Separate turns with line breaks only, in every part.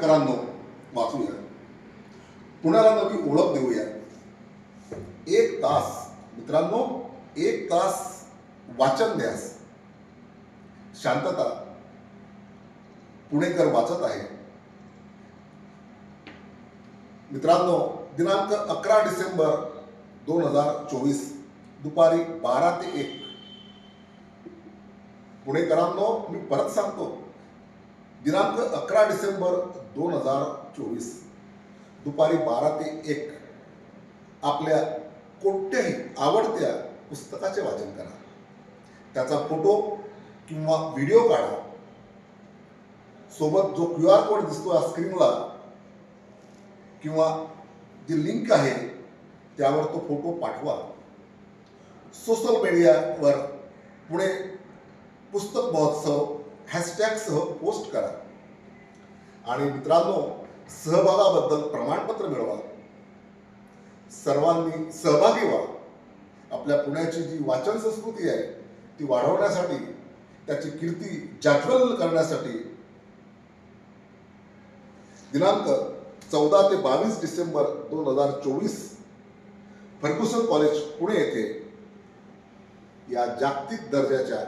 करांनो वाचूया पुण्याला नवी ओळख देऊया। एक तास, मित्रांनो, एक तास वाचन द्यास। शांतता। पुणेकर वाचत आहे। मित्रांनो, दिनांक अकरा डिसेंबर दोन हज़ार चोवीस, दुपारी बारा ते एक. पुणेकरांनो, मी परत सांगतो. दिनांक अकरा डिसेंबर दोन हजार चोवीस दुपारी बारा ते एक. आपल्या कोणत्याही आवडत्या पुस्तकाचे वाचन करा. त्याचा फोटो किंवा व्हिडिओ काढा. सोबत जो क्यू आर कोड दिसतो स्क्रीनला किंवा जी लिंक आहे त्यावर तो फोटो पाठवा. सोशल मीडियावर पुणे पुस्तक महोत्सव हॅशटॅगसह पोस्ट करा. आणि मित्रांनो सहभागाबद्दल प्रमाणपत्र मिळवा. सर्वांनी सहभागी व्हा. आपल्या पुण्याची जी वाचन संस्कृती आहे ती वाढवण्यासाठी त्याची कीर्ती जाज्वल करण्यासाठी दिनांक चौदा ते बावीस डिसेंबर दोन हजार चोवीस फर्ग्युसन कॉलेज पुणे येथे या जागतिक दर्जाच्या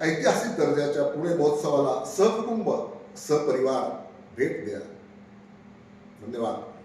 ऐतिहासिक दर्जाच्या पुणे महोत्सवाला सहकुटुंब सहपरिवार भेट द्या. धन्यवाद.